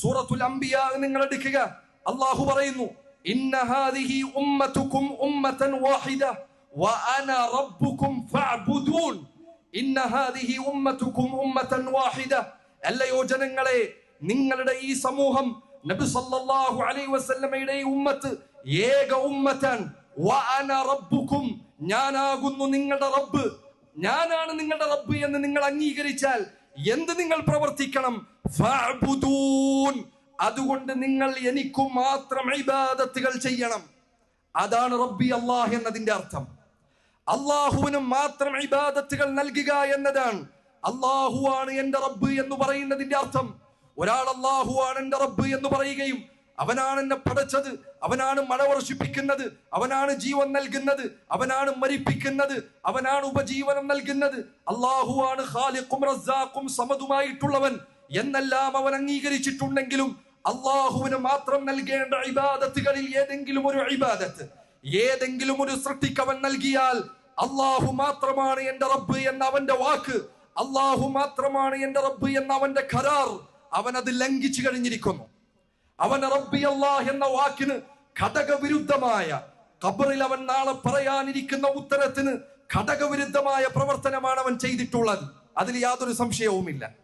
സൂറത്തുൽ അംബിയ നിങ്ങൾ എടുക്കുക. അള്ളാഹു പറയുന്നു അല്ലയോ ജനങ്ങളെ നിങ്ങളുടെ ഈ സമൂഹം നബി സല്ലല്ലാഹു അലൈഹി വസല്ലമയുടെ ഉമ്മത്ത് ഏക ഉമ്മത്താൻ വഅന റബ്ബുക്കും ഞാനാകുന്നു നിങ്ങളുടെ റബ്ബ്. ഞാനാണ് നിങ്ങളുടെ റബ്ബ് എന്ന് നിങ്ങൾ അംഗീകരിച്ചാൽ എന്ത് നിങ്ങൾ പ്രവർത്തിക്കണം. അതുകൊണ്ട് നിങ്ങൾ എനിക്ക് മാത്രം ഇബാദത്തുകൾ ചെയ്യണം. അതാണ് റബ്ബി അള്ളാഹ് എന്നതിന്റെ അർത്ഥം. അള്ളാഹുവിനും മാത്രം ഇബാദത്തുകൾ നൽകുക എന്നതാണ്. അള്ളാഹു ആണ് എന്റെ റബ്ബ് എന്ന് പറയുന്നതിന്റെ അർത്ഥം. ഒരാൾ അള്ളാഹു ആണ് എന്റെ റബ്ബ് എന്ന് പറയുകയും അവനാണ് എന്നെ പടച്ചത് അവനാണ് മഴ വർഷിപ്പിക്കുന്നത് അവനാണ് ജീവൻ നൽകുന്നത് അവനാണ് മരിപ്പിക്കുന്നത് അവനാണ് ഉപജീവനം നൽകുന്നത്. അള്ളാഹുവാണ് ഖാലിഖും റസാഖും സമതുമായിട്ടുള്ളവൻ. എന്നെല്ലാം അവൻ അംഗീകരിച്ചിട്ടുണ്ടെങ്കിലും അള്ളാഹുവിന് മാത്രം നൽകേണ്ട ഇബാദത്തുകളിൽ ഏതെങ്കിലും ഒരു ഇബാദത്ത് ഏതെങ്കിലും ഒരു സൃഷ്ടിക്ക് അവൻ നൽകിയാൽ അള്ളാഹു മാത്രമാണ് എന്റെ റബ്ബ് എന്ന അവന്റെ വാക്ക് അള്ളാഹു മാത്രമാണ് എന്റെ റബ്ബ് എന്ന അവന്റെ കരാർ അവൻ അത് ലംഘിച്ചു കഴിഞ്ഞിരിക്കുന്നു. അവൻ റബ്ബി അള്ളാഹ് എന്ന വാക്കിന് ഘടകവിരുദ്ധമായ ഖബറിൽ അവൻ നാളെ പറയാനിരിക്കുന്ന ഉത്തരത്തിന് ഘടകവിരുദ്ധമായ പ്രവർത്തനമാണ് അവൻ ചെയ്തിട്ടുള്ളത്. അതിൽ യാതൊരു സംശയവുമില്ല.